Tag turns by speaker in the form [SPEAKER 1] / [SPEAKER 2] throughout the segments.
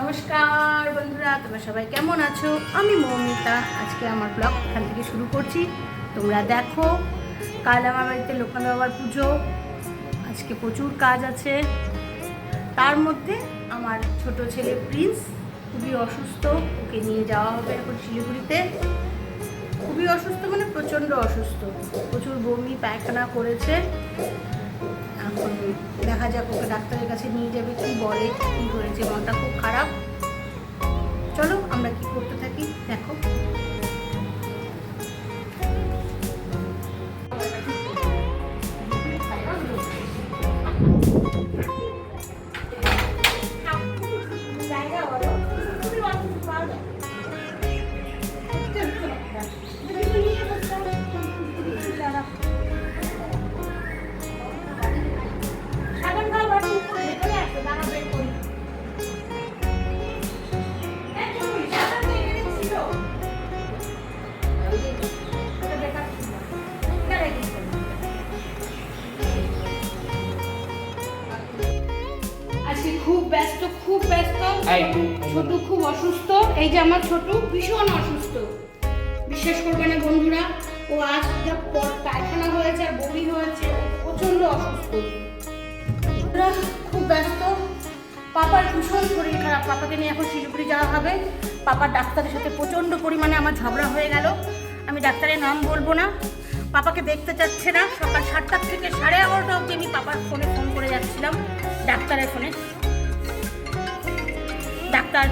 [SPEAKER 1] নমস্কার বন্ধুরা, তোমরা সবাই কেমন আছো? আমি মৌমিতা, আজকে আমার ব্লগ এখান থেকে শুরু করছি। তোমরা দেখো, কাল আমার বাড়িতে লোকনাথ বাবার পুজো। আজকে প্রচুর কাজ আছে। তার মধ্যে আমার ছোট ছেলে প্রিন্স খুবই অসুস্থ, ওকে নিয়ে যাওয়া হবে এখন শিলিগুড়িতে। খুবই অসুস্থ মানে প্রচণ্ড অসুস্থ। প্রচুর বমি, পায়খানা করেছে। দেখা যাক ওকে ডাক্তারের কাছে নিয়ে যাবে কি বলে, কি হয়েছে, মনটা খুব খারাপ। চলো আমরা কি করতে থাকি? দেখো। আজকে খুব ব্যস্ত খুব ব্যস্ত। ছোটু খুব অসুস্থ। এই যে আমার ছোটু ভীষণ অসুস্থ। বিশ্বাস করবে না বন্ধুরা ও আজ পায়খানা হয়েছে আর বমি হয়েছে প্রচণ্ড অসুস্থ। খুব ব্যস্ত। পাপার ভীষণ শরীর খারাপ। পাপাকে নিয়ে এখন শিলিগুড়ি যাওয়া হবে। পাপার ডাক্তারের সাথে প্রচণ্ড পরিমাণে আমার ঝগড়া হয়ে গেল। আমি ডাক্তারের নাম বলব না। পাপাকে দেখতে চাচ্ছে না। সকাল সাতটার থেকে সাড়ে এগারোটা অবধি আমি পাপার ফোনে ফোন করে যাচ্ছিলাম ডাক্তারের ফোনে। ডাক্তার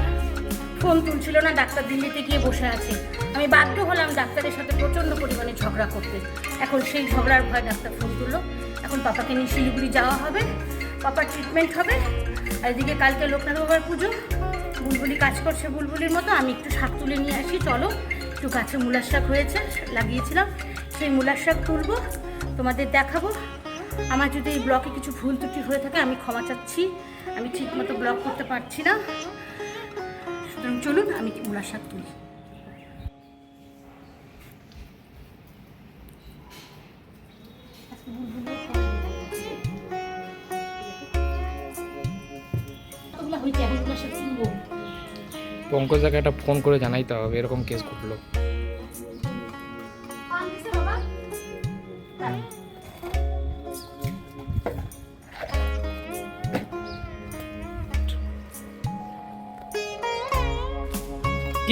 [SPEAKER 1] ফোন তুলছিল না, ডাক্তার দিল্লিতে গিয়ে বসে আছে। আমি বাধ্য হলাম ডাক্তারের সাথে প্রচণ্ড পরিমাণে ঝগড়া করতে। এখন সেই ঝগড়ার ভয় ডাক্তার ফোন তুললো। এখন পাপাকে নিয়ে শিলিগুড়ি যাওয়া হবে, পাপার ট্রিটমেন্ট হবে। আর এদিকে কালকে লোকনাথ বাবার পুজো। বুলবুলি কাজ করছে বুলবুলির মতো, আমি একটু শাক তুলে নিয়ে আসি, চলো। একটু গাছে মূলার শাক হয়েছে, লাগিয়েছিলাম। সেই মূলার শাক তুলবো, তোমাদের দেখাবো। আমার যদি এই ব্লকে কিছু ভুল ত্রুটি হয়ে থাকে, আমি ক্ষমা চাচ্ছি। আমি ঠিক মতো ব্লক করতে পারছি না। সুতরাং চলুন আমি মূলার শাক তুলি
[SPEAKER 2] পঙ্কজাকে একটা ফোন করে জানাইতে হবে এরকম কেস ঘটলো।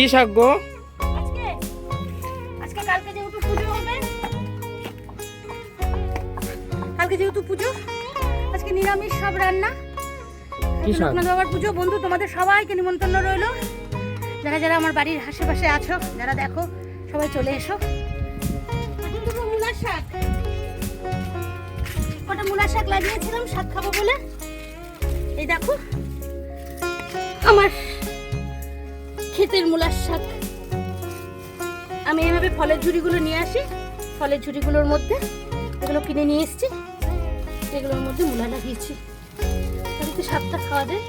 [SPEAKER 2] কি শাক গো?
[SPEAKER 1] আজকে কালকে যেহেতু পুজো হবে কালকে যেহেতু পুজো আজকে নিরামিষ সব রান্না।
[SPEAKER 2] কি শাক?
[SPEAKER 1] লোকনাথ বাবার পুজো। বন্ধু তোমাদের সবাইকে নিমন্ত্রণ রইল। যারা যারা আমার বাড়ির আশেপাশে আছো যারা দেখো সবাই চলে এসো। এখন দেবো মূলার শাক। কটা মূলার শাক লাগিয়েছিলাম শাক খাব বলে। এই দেখো আমার ক্ষেতের মূলার শাক। আমি এইভাবে ফলের ঝুড়িগুলো নিয়ে আসি। ফলের ঝুড়িগুলোর মধ্যে এগুলো কিনে নিয়ে এসেছি। এগুলোর মধ্যে মূলা লাগিয়েছি। বাড়িতে শাকটা খাওয়া যায়।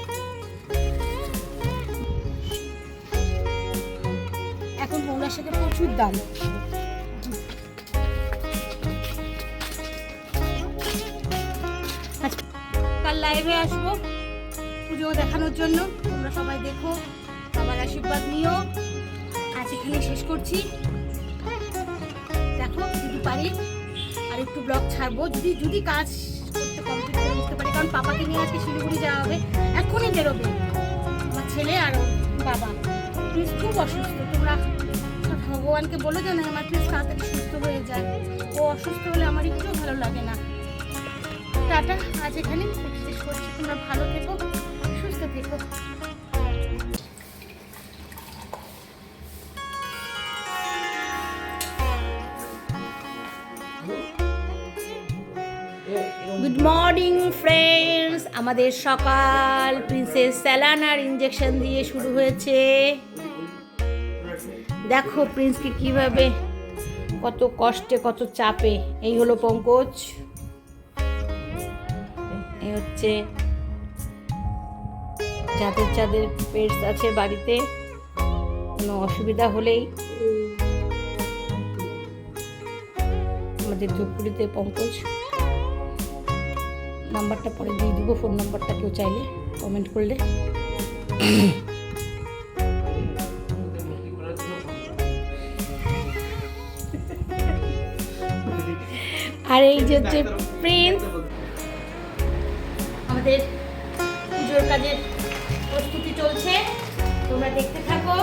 [SPEAKER 1] এখন মূলা শাকের প্রচুর দাম। আচ্ছা, কাল লাইভে আসব। পুজো দেখানোর জন্য। তোমরা সবাই দেখো। আশীর্বাদ নিও। আজ এখানে শেষ করছি। দেখো, যদি পারি আর একটু ব্লগ ছাড়বো। যদি যদি কাজ করতে পারি, কারণ পাপাকে নিয়ে আজকে শিলিগুড়ি যাওয়া হবে। এখনই বেরোবে। আমার ছেলে আর বাবা। প্লিজ খুব অসুস্থ। তোমরা ভগবানকে বলে যেন আমার প্লিজ তাড়াতাড়ি সুস্থ হয়ে যায়। ও অসুস্থ হলে আমার একটু ভালো লাগে না। টাটা, আজ এখানে শেষ করছি। তোমরা ভালো থেকো, সুস্থ থেকো। গুড মর্নিং ফ্রেন্ডস আমাদের সকাল প্রিন্সেস স্যালানার ইঞ্জেকশন দিয়ে শুরু হয়েছে। দেখো প্রিন্সকে কীভাবে কত কষ্টে, কত চাপে। এই হলো পঙ্কজ। এই হচ্ছে যাদের যাদের পেটস আছে বাড়িতে, কোনো অসুবিধা হলেই। আমাদের ধূপগুড়িতে পঙ্কজ। নাম্বারটা পরে দিয়ে দেবো, ফোন নাম্বারটা কেউ চাইলে কমেন্ট করলে। আর এই যে হচ্ছে প্রিন্স আমাদের পুজোর কাজের প্রস্তুতি চলছে, তোমরা দেখতে থাকো।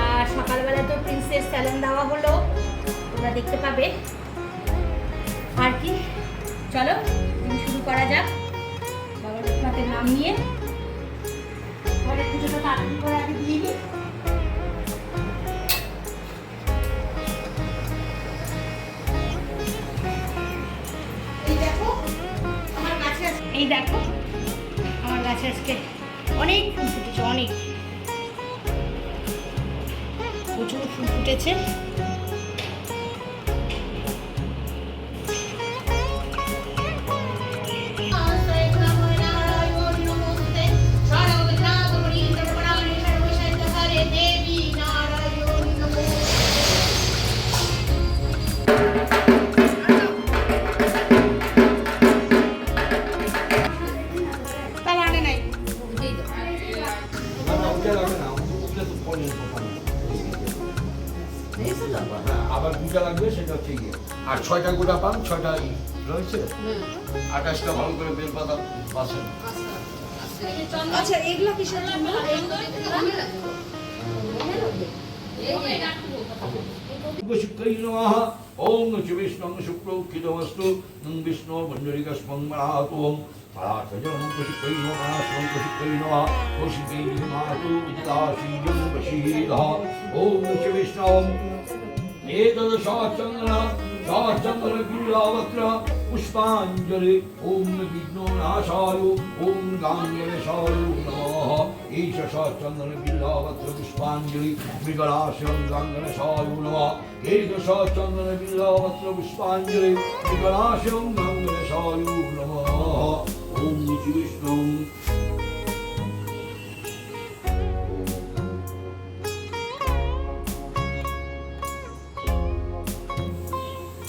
[SPEAKER 1] আর সকালবেলা তো প্রিন্সের স্যালন দেওয়া হলো, তোমরা দেখতে পাবে। আর কি? চলো। শুরু করা যাক। বাবা লোকনাথের নাম নিয়ে। ঘরের পুজোটা তাড়াতাড়ি করে আগে দিয়ে দিই। এই দেখো, আমার গাছে আজকে অনেক ফুল ফুটেছে, অনেক। প্রচুর ফুল ফুটেছে।
[SPEAKER 3] হচ্ছে ইয়ে আর ছয়টা গোটা পান ছয়টা রয়েছে। আকাশটা ভালো করে বেল পাতা বাসেন
[SPEAKER 4] আচ্ছা এগুলো
[SPEAKER 3] নমঃ শং एतद् सहस्रङ्गः सहस्रङ्गलकीलावत्र पुष्पाञ्जलि ॐ विघ्नोनाशाय ॐ गाङ्गवेशाय नमः ईश सहस्रङ्गलकीलावत्र पुष्पाञ्जलि मृगलाश्रं गाङ्गवेशाय नमः ईश सहस्रङ्गलकीलावत्र पुष्पाञ्जलि मृगलाश्रं गाङ्गवेशाय नमः ॐ विष्णुं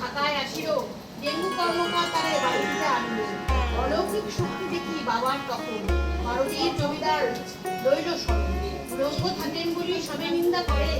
[SPEAKER 4] ঢাকায় আসিল ডেঙ্গু কর্মকার বাড়িতে আনল অলৌকিক শক্তি দেখি বাবার তখন। ভারতীয় জমিদার রইল সঙ্গে। রঙ্গ থাকেন বলি সবে নিন্দা করে।